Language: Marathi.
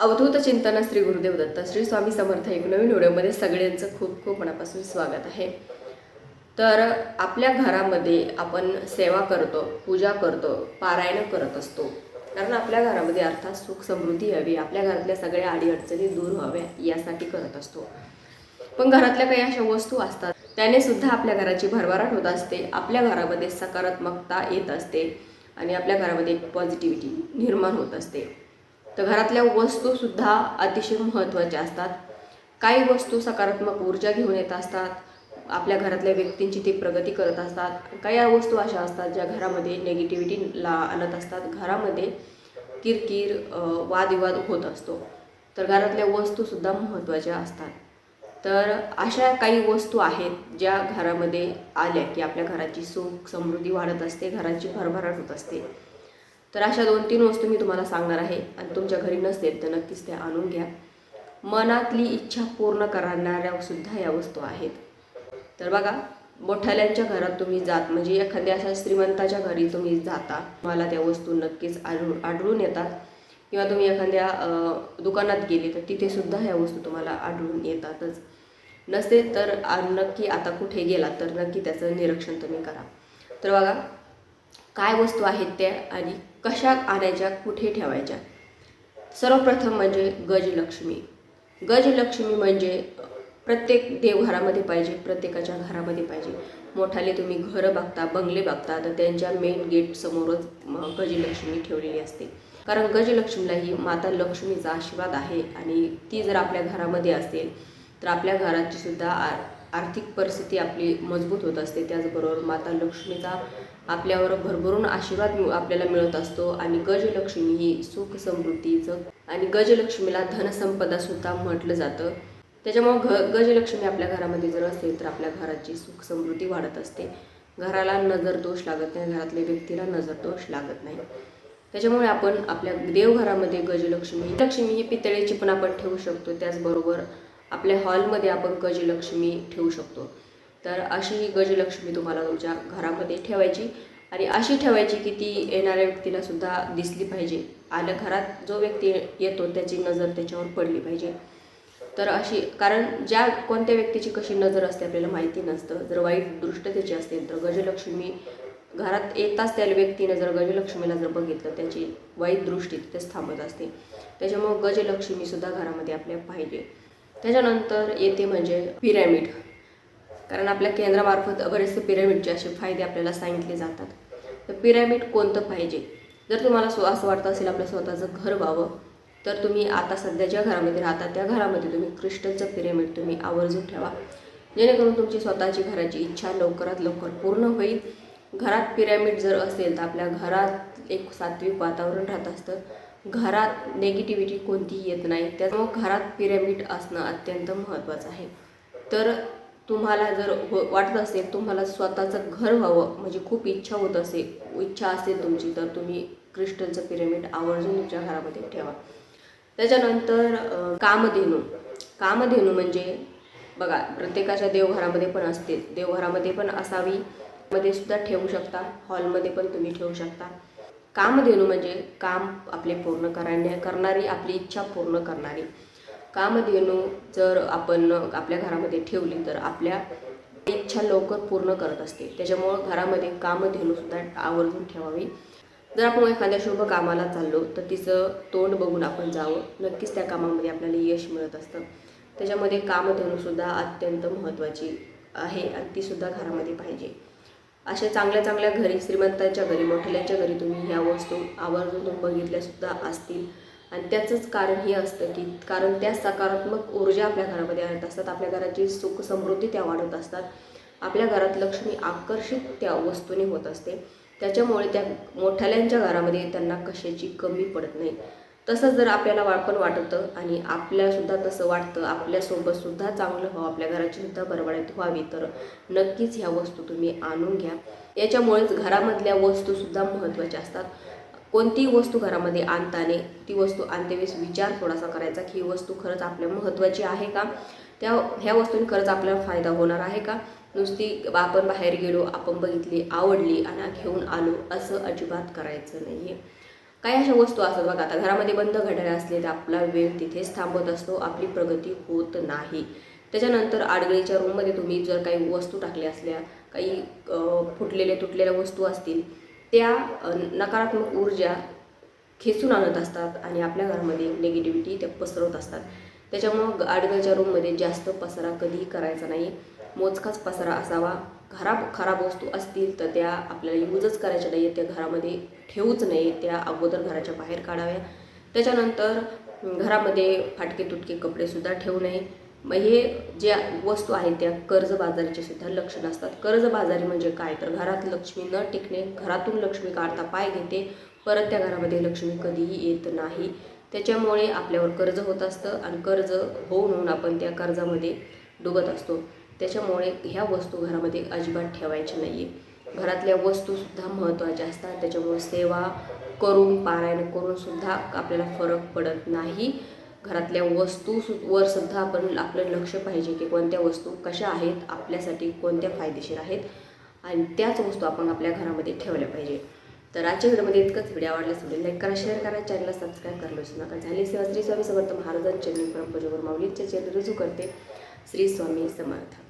अवधूत चिंतन श्री गुरुदेव दत्त श्री स्वामी समर्थ एक नवीन व्हिडिओमध्ये सगळ्यांचं खूप खूप मनापासून स्वागत आहे. तर आपल्या घरामध्ये आपण सेवा करतो पूजा करतो पारायण करत असतो. कारण आपल्या घरामध्ये अर्थात सुख समृद्धी हवी आपल्या घरातल्या सगळ्या अडीअडचणी दूर व्हाव्या यासाठी करत असतो. पण घरातल्या काही अशा वस्तू असतात त्याने सुद्धा आपल्या घराची भरभराट होत असते आपल्या घरामध्ये सकारात्मकता येत असते आणि आपल्या घरामध्ये एक पॉझिटिव्हिटी निर्माण होत असते. तर घरातल्या वस्तूसुद्धा अतिशय महत्त्वाच्या असतात. काही वस्तू सकारात्मक ऊर्जा घेऊन येत असतात. आपल्या घरातल्या व्यक्तींची ते प्रगती करत असतात. काही वस्तू अशा असतात ज्या घरामध्ये नेगेटिव्हिटी ला आणत असतात. घरामध्ये किरकिर वादविवाद होत असतो. तर घरातल्या वस्तूसुद्धा महत्त्वाच्या असतात. तर अशा काही वस्तू आहेत ज्या घरामध्ये आल्या की आपल्या घराची सुख समृद्धी वाढत असते घराची भरभराट होत असते. तर अशा दोन तीन वस्तू मी तुम्हाला सांगणार आहे. आणि तुमच्या घरी नसतील तर नक्कीच त्या आणून घ्या. मनातली इच्छा पूर्ण करणाऱ्या सुद्धा या वस्तू आहेत. तर बघा मोठ्याल्यांच्या घरात तुम्ही जात म्हणजे एखाद्या अशा श्रीमंताच्या घरी तुम्ही जाता मला त्या वस्तू नक्कीच आढळून आढळून येतात. किंवा तुम्ही एखाद्या दुकानात गेले तर तिथे सुद्धा ह्या वस्तू तुम्हाला आढळून येतातच. नसेल तर नक्की आता कुठे गेला तर नक्की त्याचं निरीक्षण तुम्ही करा. तर बघा काय वस्तू आहेत त्या आणि कशा आणायच्या कुठे ठेवायच्या? सर्वप्रथम म्हणजे गजलक्ष्मी. गजलक्ष्मी म्हणजे प्रत्येक देवघरामध्ये पाहिजे प्रत्येकाच्या घरामध्ये पाहिजे. मोठाले तुम्ही घरं बघता बंगले बघता तर त्यांच्या मेन गेटसमोरच गजलक्ष्मी ठेवलेली असते. कारण गजलक्ष्मीला ही माता लक्ष्मीचा आशीर्वाद आहे आणि ती जर आपल्या घरामध्ये असेल तर आपल्या घराची सुद्धा आर आर्थिक परिस्थिती आपली मजबूत होत असते त्याचबरोबर माता लक्ष्मीचा आपल्यावर भरभरून आशीर्वाद आपल्याला मिळत असतो. आणि गजलक्ष्मी ही सुख समृद्धीचं आणि गजलक्ष्मीला धनसंपदा सुद्धा म्हटलं जातं. त्याच्यामुळं घ गजलक्ष्मी आपल्या घरामध्ये जर असेल तर आपल्या घराची सुख समृद्धी वाढत असते. घराला नजर दोष लागत नाही घरातल्या व्यक्तीला नजर दोष लागत नाही. त्याच्यामुळे आपण आपल्या देवघरामध्ये गजलक्ष्मी लक्ष्मी ही पितळेची पण आपण ठेवू शकतो. त्याचबरोबर आपल्या हॉलमध्ये आपण गजलक्ष्मी ठेवू शकतो. तर अशी ही गजलक्ष्मी तुम्हाला तुमच्या घरामध्ये ठेवायची आणि अशी ठेवायची की ती येणाऱ्या व्यक्तीला सुद्धा दिसली पाहिजे. आणि घरात जो व्यक्ती येतो त्याची नजर त्याच्यावर पडली पाहिजे. तर अशी कारण ज्या कोणत्या व्यक्तीची कशी नजर असते आपल्याला माहिती नसतं. जर वाईट दृष्ट त्याची असेल तर गजलक्ष्मी घरात येताच त्या व्यक्तीने जर गजलक्ष्मीला जर बघितलं त्याची वाईट दृष्टी तिथेच थांबत असते. त्याच्यामुळं गजलक्ष्मीसुद्धा घरामध्ये आपल्या पाहिजे. त्याच्यानंतर येते म्हणजे पिरॅमिड. कारण आपल्या केंद्रामार्फत बरेचसे पिरॅमिडचे असे फायदे आपल्याला सांगितले जातात. तर पिरॅमिड कोणतं पाहिजे? जर तुम्हाला स्व असं वाटतं असेल आपलं स्वतःचं घर व्हावं तर तुम्ही आता सध्या ज्या घरामध्ये राहता त्या घरामध्ये तुम्ही क्रिस्टलचं पिरॅमिड तुम्ही आवर्जून ठेवा. जेणेकरून तुमची स्वतःची घराची इच्छा लवकरात लवकर पूर्ण होईल. घरात पिरॅमिड जर असेल तर आपल्या घरात एक सात्विक वातावरण राहत असतं. घरात नेगेटिव्हिटी कोणतीही येत नाही. त्यामुळं घरात पिरॅमिड असणं अत्यंत महत्त्वाचं आहे. तर तुम्हाला जर हो वाटत असेल तुम्हाला स्वतःचं घर व्हावं म्हणजे खूप इच्छा होत असेल इच्छा असेल तुमची तर तुम्ही क्रिस्टलचं पिरॅमिड आवर्जून तुमच्या घरामध्ये ठेवा. त्याच्यानंतर कामधेनू. कामधेनू म्हणजे बघा प्रत्येकाच्या देवघरामध्ये पण असते. देवघरामध्ये पण असावी मध्ये सुद्धा ठेवू शकता. हॉलमध्ये पण तुम्ही ठेवू शकता. कामधेनू म्हणजे काम आपले पूर्ण करण्या करणारी आपली इच्छा पूर्ण करणारी. कामधेनू जर आपण आपल्या घरामध्ये ठेवली तर आपल्या इच्छा लवकर पूर्ण करत असते. त्याच्यामुळं घरामध्ये कामधेनूसुद्धा आवर्जून ठेवावी. जर आपण एखाद्या शुभ कामाला चाललो तर तिचं तोंड बघून आपण जावं. नक्कीच त्या कामामध्ये आपल्याला यश मिळत असतं. त्याच्यामध्ये कामधेनूसुद्धा अत्यंत महत्त्वाची आहे आणि तीसुद्धा घरामध्ये पाहिजे. अशा चांगल्या चांगल्या घरी श्रीमंतांच्या घरी मोठ्याच्या घरी तुम्ही ह्या वस्तू आवर्जून बघितल्यासुद्धा असतील. आणि त्याचंच कारण हे असतं की कारण त्या सकारात्मक ऊर्जा आपल्या घरामध्ये आणत असतात. आपल्या घराची सुख समृद्धी त्या वाढवत असतात. आपल्या घरात लक्ष्मी आकर्षित त्या वस्तूने होत असते. त्याच्यामुळे त्या मोठ्याल्यांच्या घरामध्ये त्यांना कशाची कमी पडत नाही. तसंच जर आपल्याला वा पण वाटतं आणि आपल्यासुद्धा तसं वाटतं आपल्यासोबतसुद्धा चांगलं व्हावं आपल्या घराची सुद्धा व्हावी तर नक्कीच ह्या वस्तू तुम्ही आणून घ्या. याच्यामुळेच घरामधल्या वस्तूसुद्धा महत्त्वाच्या असतात. कोणतीही वस्तू घरामध्ये आणताने ती वस्तू आणतेवेळेस विचार थोडासा करायचा की ही वस्तू खरंच आपल्या महत्त्वाची आहे का? त्या ह्या वस्तूंनी खरंच आपल्याला फायदा होणार आहे का? नुसती आपण बाहेर गेलो आपण बघितली आवडली आणि घेऊन आलो असं अजिबात करायचं नाही आहे काही अशा वस्तू असतात बघा आता घरामध्ये बंद घड्याळ असले तर आपला वेळ तिथेच थांबत असतो आपली प्रगती होत नाही. त्याच्यानंतर आडगळीच्या रूममध्ये तुम्ही जर काही वस्तू टाकल्या असल्या काही फुटलेल्या तुटलेल्या वस्तू असतील त्या नकारात्मक ऊर्जा खेचून आणत असतात आणि आपल्या घरामध्ये निगेटिव्हिटी त्या पसरवत असतात. त्याच्यामुळं आडगळीच्या रूममध्ये जास्त पसारा कधीही करायचा नाही. मोजकाच पसारा असावा. खराब खराब वस्तू असतील तर त्या आपल्याला यूजच करायच्या नाही त्या घरामध्ये ठेवूच नाही त्या अगोदर घराच्या बाहेर काढाव्या त्याच्यानंतर घरामध्ये फाटके तुटके कपडेसुद्धा ठेवू नये. मग हे ज्या वस्तू आहेत त्या कर्जबाजारीचे सुद्धा लक्षण असतात. कर्जबाजारी म्हणजे काय? तर घरात लक्ष्मी न टिकणे घरातून लक्ष्मी काढता पाय घेते परत त्या घरामध्ये लक्ष्मी कधीही येत नाही. त्याच्यामुळे आपल्यावर कर्ज होत असतं आणि कर्ज होऊन होऊन आपण त्या कर्जामध्ये डुबत असतो. त्याच्यामुळे ह्या वस्तू घरामध्ये अजिबात ठेवायच्या नाही आहे घरातल्या वस्तूसुद्धा महत्त्वाच्या असतात. त्याच्यामुळे सेवा करून पारायण करूनसुद्धा आपल्याला फरक पडत नाही. घरातल्या वस्तू सु वर सुद्धा आपण आपलं लक्ष पाहिजे की कोणत्या वस्तू कशा आहेत आपल्यासाठी कोणत्या फायदेशीर आहेत आणि त्याच वस्तू आपण आपल्या घरामध्ये ठेवल्या पाहिजे. तर आजच्या व्हिडिओमध्ये इतकंच. व्हिडिओ आवडल्यास व्हिडिओ लाईक करा शेअर करा चॅनलला सबस्क्राईब करायला विसरू नका. झाली सेवा श्री स्वामी समर्थ महाराजांच्या परंपरेवर माऊलींच्या चॅनल रुजू करते. श्री स्वामी समर्थ.